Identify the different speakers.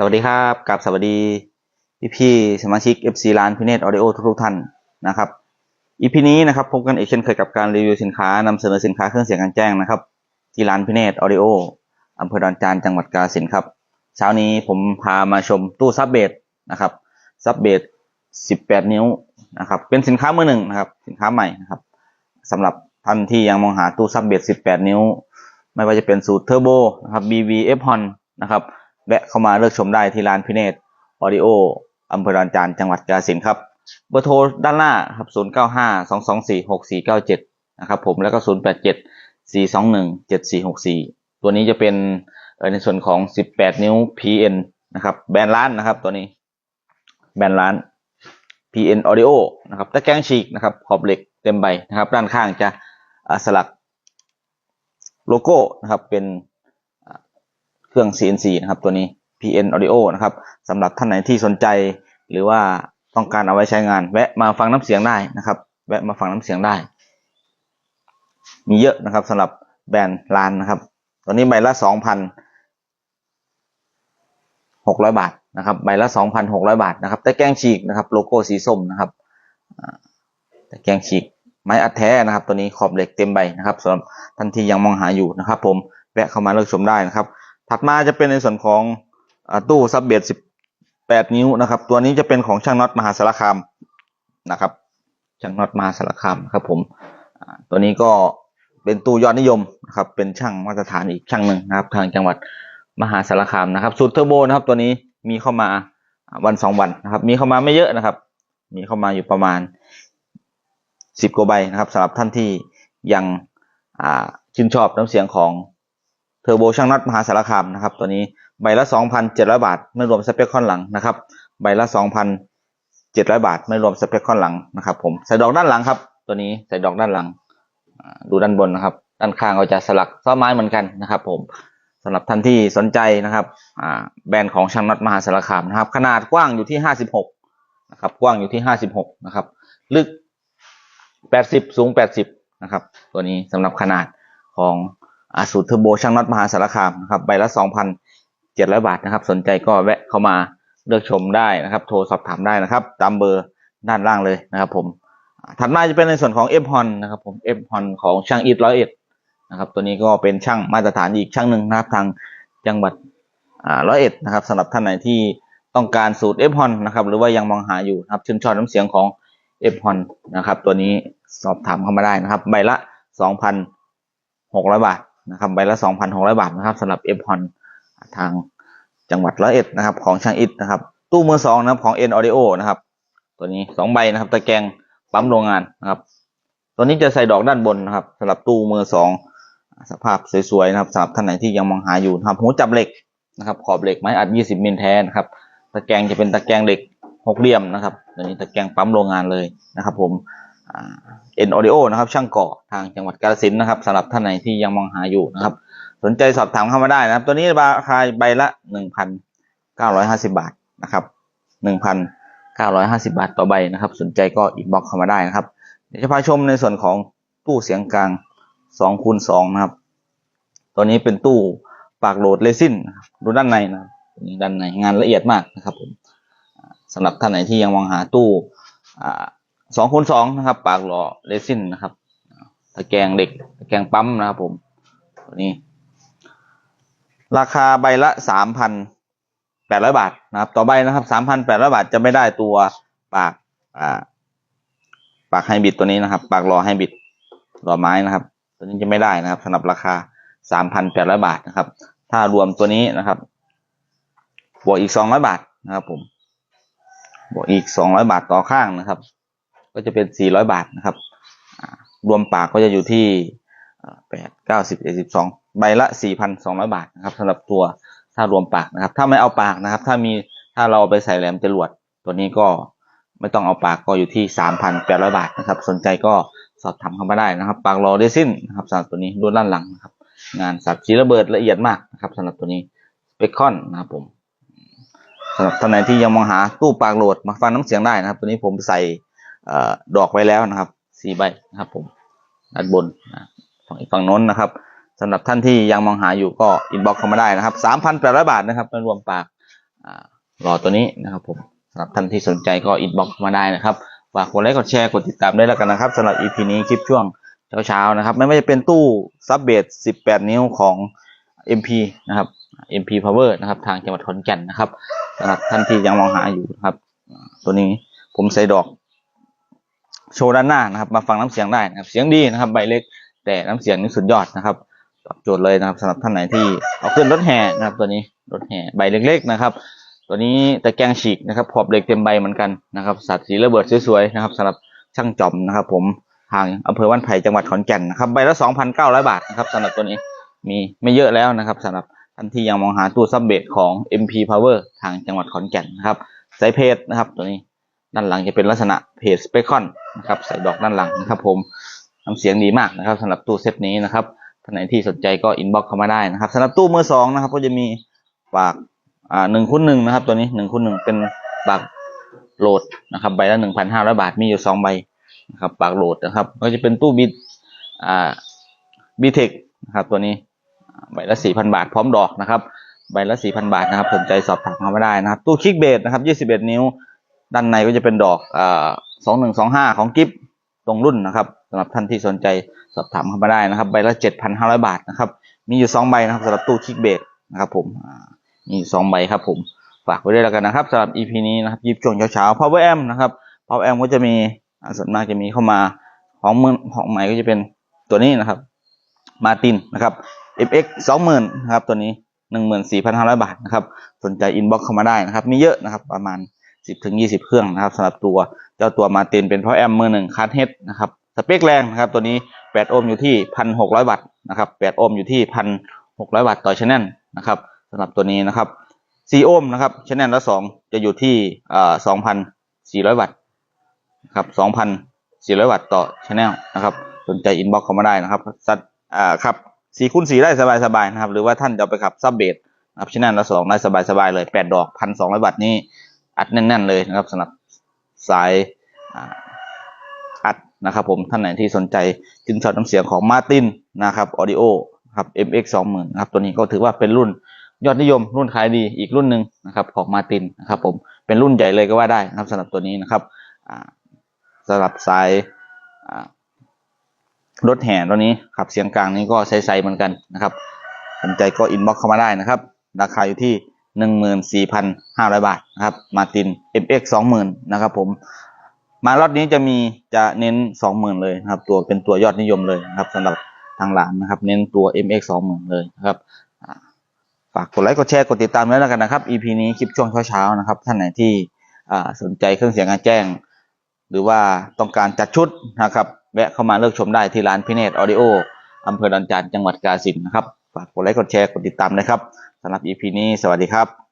Speaker 1: สวัสดีครับกับสวัสดีพี่พี่สมาชิก FC ร้านพิเนตออดิโอทุกๆท่านนะครับอีพีนี้นะครับพบกันอีกเช่นเคยกับการรีวิวสินค้านำเสนอสินค้าเครื่องเสียงกลารแจ้งนะครับ ที่ร้านพิเนตออดิโออำเภอดอนจานจังหวัดกาฬสินครับ เช้านี้ผมพามาชมตู้ซับเบสนะครับซับเบส18 นิ้วนะครับเป็นสินค้ามือหนึ่งนะครับสินค้าใหม่นะครับสำหรับท่านที่ยังมองหาตู้ซับเบส18 นิ้ว ไม่ว่าจะเป็นสูตรเทอร์โบนะครับ BV F Hon นะครับ แวะเข้ามาเลือกชมได้ที่ร้านพิเนตออดิโออำเภอดอนจานจังหวัดกาฬสินครับ เบอร์โทรด้านหน้าครับ 0 9 5 2 2 4 6 4 9 7 นะครับผมแล้วก็ 0 8 7 4 2 1 7 4 6 4 ตัวนี้จะเป็นในส่วนของ 18 นิ้ว PN นะครับ แบรนด์ร้านนะครับตัวนี้ แบรนด์ร้าน PN Audio นะครับตะแกรงฉีกนะครับขอบเหล็กเต็มใบนะครับ ด้านข้างจะสลักโลโก้นะครับเป็น รื่อง CNC นะครับตัวนี้ PN Audio นะครับสำหรับท่านไหนที่สนใจ หรือว่าต้องการเอาไว้ใช้งาน แวะมาฟังน้ำเสียงได้นะครับ แวะมาฟังน้ำเสียงได้ มีเยอะนะครับสำหรับแบรนด์ลานนะครับตัวนี้ใบละสองพันหกร้อยบาทนะครับใบละสองพันหกร้อยบาทนะครับแต่แกงฉีกนะครับโลโก้สีส้มนะครับแต่แกงฉีกไม้อัดแท้นะครับ ตัวนี้ขอบเหล็กเต็มใบนะครับสำหรับท่านที่ยังมองหาอยู่นะครับ ผมแวะเข้ามาเลือกชมได้นะครับ ถัดมาจะเป็นในส่วนของอตู้ซับเบส18นิ้วนะครับ ตัวนี้จะเป็นของช่างน็อตมหาสารคามนะครับช่างน็อตมหาสารคามครับผมตัวนี้ก็เป็นตู้ยอดนิยมนะครับเป็นช่างมาตรฐานอีกช่างหนึ่งนะครับ ทางจังหวัดมหาสารคามนะครับสูตรเทอร์โบนะครับ ตัวนี้มีเข้ามาวันสองวันนะครับ มีเข้ามาไม่เยอะนะครับ มีเข้ามาอยู่ประมาณสิบกว่าใบนะครับสำหรับท่านที่ยังชื่นชอบน้ำเสียงของ อร์โบช่างน็อตมหาสารคามนะครับตัวนี้ใบละ 2,700 บาท ไม่รวมสเปคค่อนหลังนะครับใบละ 2,700 บาท ไม่รวมสเปคค่อนหลังนะครับผมใส่ดอกด้านหลังครับตัวนี้ใส่ดอกด้านหลังดูด้านบนนะครับ ด้านข้างก็จะสลักซ้อไม้เหมือนกันนะครับ ผมสำหรับท่านที่สนใจนะครับแบรนด์ของช่างน็อตมหาสารคามนะครับ ขนาดกว้างอยู่ที่ 56นะครับกว้างอยู่ที่ 56นะครับลึก 80 สูง 80นะครับตัวนี้สำหรับขนาดของ อาสูตรเทอร์โบช่างน็อตมหาสารคามนะครับใบละ2,700 บาทนะครับ สนใจก็แวะเข้ามาเลือกชมได้นะครับ โทรสอบถามได้นะครับ ตามเบอร์ด้านล่างเลยนะครับ ผมถัดมาจะเป็นในส่วนของ F h o n นนะครับ ผม F h o n ของช่างอิทร้อยเอ็ดนะครับ ตัวนี้ก็เป็นช่างมาตรฐานอีกช่างหนึ่งนะครับทางจังหวัดอ่าร้อยเอ็ดนะครับสำหรับท่านไหนที่ต้องการสูตร F h o n นนะครับ หรือว่ายังมองหาอยู่นะครับชื่นชอบน้ำเสียงของ F h o n นะครับ ตัวนี้สอบถามเข้ามาได้นะครับ ใบละ 2,600 บาท นะครับใบละ 2,600 บาทนะครับสำหรับ f อ o n ทางจังหวัดร้อยเอ็ดนะครับ ของช่างอิทนะครับ ตู้มือสองนะครับของ N Audio นะครับ ตัวนี้สองใบนะครับตะแกรงปั๊มโรงงานนะครับตัวนี้จะใส่ดอกด้านบนนะครับสำหรับตู้มือสองสภาพสวยๆนะครับสำหรับท่านไหนที่ยังมองหาอยู่นะครับหูจับเหล็กนะครับ ขอบเหล็กไม้อัด 20 มิลแท้นะครับตะแกรงจะเป็นตะแกรงเหล็กหกเหลี่ยมนะครับตัวนี้ตะแกรงปั๊มโรงงานเลยนะครับ ผม เอ็นออดิโอนะครับช่างก่อทางจังหวัดกาฬสินธุ์นะครับสำหรับท่านไหนที่ยังมองหาอยู่นะครับ สนใจสอบถามเข้ามาได้นะครับ ตัวนี้ราคาใบละหนึ่งพันเก้าร้อยห้าสิบาทนะครับหนึ่งพันเก้าร้อยห้าสิบาทต่อใบนะครับ สนใจก็อินบ็อกเข้ามาได้นะครับ เดี๋ยวจะพาชมในส่วนของตู้เสียงกลางสองคูณสองนะครับ ตัวนี้เป็นตู้ปากโหลดเรซินนดูด้านในนะครับด้านในงานละเอียดมากนะครับผมสำหรับท่านไหนที่ยังมองหาตู้อ่า สองคูณสองนะครับ ปากหล่อเรซินนะครับตะแกรงเหล็กตะแกรงปั๊มนะครับผมตัวนี้ ราคาใบละสามพันแปดร้อยบาทนะครับ ต่อใบนะครับสามพันแปดร้อยบาทจะไม่ได้ตัวปากอ่าปากไฮบริดตัวนี้นะครับ ปากหล่อไฮบริดหล่อไม้นะครับ ตัวนี้จะไม่ได้นะครับสำหรับราคาสามพันแปดร้อยบาทนะครับ ถ้ารวมตัวนี้นะครับบวกอีกสองร้อยบาทนะครับผมบวกอีกสองร้อยบาทต่อข้างนะครับ ก็จะเป็น 400 บาทนะครับ รวมปากก็จะอยู่ที่แปดเก้าสิบเอ็ดสิบสองใบละ4,200บาทนะครับสำหรับตัวถ้ารวมปากนะครับ ถ้าไม่เอาปากนะครับ ถ้ามีถ้าเราไปใส่แหลมจรวดตัวนี้ก็ไม่ต้องเอาปากก็อยู่ที่3,800บาทนะครับ สนใจก็สอบถามเข้ามาได้นะครับ ปากรอเรซินนะครับสำหรับตัวนี้ดูด้านหลังนะครับ งานสับสีระเบิดละเอียดมากนะครับสำหรับตัวนี้เบคอนนะครับผมสำหรับท่านไหนที่ยังมองหาตู้ปากโหลดมาฟังน้ำเสียงได้นะครับ ตัวนี้ผมใส่ อดอกไว้แล้วนะครับสี่ใบนะครับผมด้านบนนะฝั่งอีกฝั่งน้นนะครับสำหรับท่านที่ยังมองหาอยู่ก็อินบ็อกเข้ามาได้นะครับสามพันแปดร้อยบาทนะครับไม่รวมปากอ่ารอตัวนี้นะครับผมสำหรับท่านที่สนใจก็อินบ็อกมาได้นะครับฝากกดไลค์กดแชร์กดติดตามด้วยแล้วกันนะครับสำหรับ EP นี้คลิปช่วงเช้าๆนะครับ ไม่ว่าจะเป็นตู้ซับเบส18 นิ้วของ MP นะครับ MP Power นะครับทางจังหวัดขอนแก่นนะครับสำหรับท่านที่ยังมองหาอยู่นะครับ ตัวนี้ผมใส่ดอก โชว์ด้านหน้านะครับ มาฟังน้ำเสียงได้นะครับ เสียงดีนะครับ ใบเล็ก แต่น้ำเสียงนี่สุดยอดนะครับตอบโจทย์เลยนะครับสำหรับท่านไหนที่เอาขึ้นรถแห่นะครับ ตัวนี้รถแห่ใบเล็ก ๆ นะครับ ตัวนี้ตะแกรงฉีกนะครับ ขอบเหล็กเต็มใบเหมือนกันนะครับ สัตว์สีระเบิดสวยๆนะครับสำหรับช่างจอมนะครับ ผมทางอำเภอว่านไผ่จังหวัดขอนแก่นนะครับใบละ2,900 บาทนะครับสำหรับตัวนี้มีไม่เยอะแล้วนะครับสำหรับท่านที่ยังมองหาตู้ซับเบสของ MP Power ทางจังหวัดขอนแก่นนะครับไซส์เพจนะครับตัวนี้ ด้านหลังจะเป็นลักษณะเพจสเปคอนนะครับใส่ดอกด้านหลังนะครับ ผมน้ำเสียงดีมากนะครับสำหรับตู้เซตนี้นะครับท่านไหนที่สนใจก็อินบ็อกเข้ามาได้นะครับสำหรับตู้มือสองนะครับ ก็จะมีฝากอ่าหนึ่งคูณหนึ่งนะครับ ตัวนี้หนึ่งคูณหนึ่งเป็นปากโหลดนะครับใบละหนึ่งพันห้าร้อยบาทมีอยู่สองใบนะครับปากโหลดนะครับ ก็จะเป็นตู้บิดอ่าบีเทคนะครับตัวนี้ใบละสี่พันบาทพร้อมดอกนะครับใบละสี่พันบาทนะครับสนใจสอบถามเข้ามาได้นะครับ ตู้คิกเบสนะครับยี่สิบเอ็ดนิ้ว ด้านในก็จะเป็นดอกอ่าสองหนึ่งสองห้าของกิฟตรงรุ่นนะครับสำหรับท่านที่สนใจสอบถามเข้ามาได้นะครับ ใบละเจ็ดพันห้าร้อยบาทนะครับ มีอยู่สองใบนะครับสำหรับตู้คิกเบสนะครับผมมีสองใบครับผมฝากไว้ด้วยแล้วกันนะครับสำหรับ EP นี้นะครับยิบช่วงเช้าๆ Power Amp นะครับ Power Amp ก็จะมีส่วนมากจะมีเข้ามาของมือของใหม่ก็จะเป็นตัวนี้นะครับมาตินนะครับ FX สองหมื่นนะครับตัวนี้หนึ่งหมื่นสี่พันห้าร้อยบาทนะครับ สนใจอินบ็อกเข้ามาได้นะครับ มีเยอะนะครับประมาณ สิบถึงยี่สิบเครื่องนะครับสำหรับตัวเจ้าตัวมาตินเป็น Power Amp มือหนึ่งคัสเฮดนะครับสเปคแรงนะครับตัวนี้แปดโอห์มอยู่ที่พันหกร้อยวัตต์นะครับแปดโอห์มอยู่ที่พันหกร้อยวัตต์ต่อชแนลนะครับสำหรับตัวนี้นะครับ4โอห์มนะครับชแนลละสองจะอยู่ที่อ่า2,400วัตต์นะครับ2,400วัตต์ต่อชแนลนะครับสนใจอินบ็อกซ์เข้ามาได้นะครับสัตอ่าครับ4คูณ4ได้สบายๆนะครับ หรือว่าท่านจะไปขับซับเบสนะครับชแนลละสองได้สบายๆเลย8ดดอก1,200วัตต์นี่ อัดแน่น ๆ เลยนะครับสำหรับสายอัดนะครับผมท่านไหนที่สนใจจินช็อตน้ำเสียงของมาตินนะครับออดิโอครับ MX 20,000นะครับตัวนี้ก็ถือว่าเป็นรุ่นยอดนิยม รุ่นขายดีอีกรุ่นหนึ่งนะครับของมาตินนะครับผมเป็นรุ่นใหญ่เลยก็ว่าได้นะครับสำหรับตัวนี้นะครับสำหรับสายรถแห่ตัวนี้ขับเสียงกลางนี้ก็ใช้ๆเหมือนกันนะครับสนใจก็อินบ็อกเข้ามาได้นะครับ ราคาอยู่ที่ หนึ่งหมื่นสี่พันห้าร้อยบาทนะครับมาติน MX สองหมื่นนะครับผมมารอบนี้จะมีจะเน้นสองหมื่นเลยนะครับ ตัวเป็นตัวยอดนิยมเลยนะครับสำหรับทางหลานนะครับ เน้นตัว MX สองหมื่นเลยนะครับฝากกดไลค์กดแชร์กดติดตามแล้วกันนะครับ EP นี้คลิปช่วงเช้าๆนะครับ ท่านไหนที่สนใจเครื่องเสียงการแจ้ง หรือว่าต้องการจัดชุดนะครับ แวะเข้ามาเลือกชมได้ที่ร้านพิเนตออดิโออำเภอดอนจานจังหวัดกาฬสินธุ์นะครับ ฝากกดไลค์กดแชร์กดติดตามนะครับ สำหรับ EP นี้ สวัสดีครับ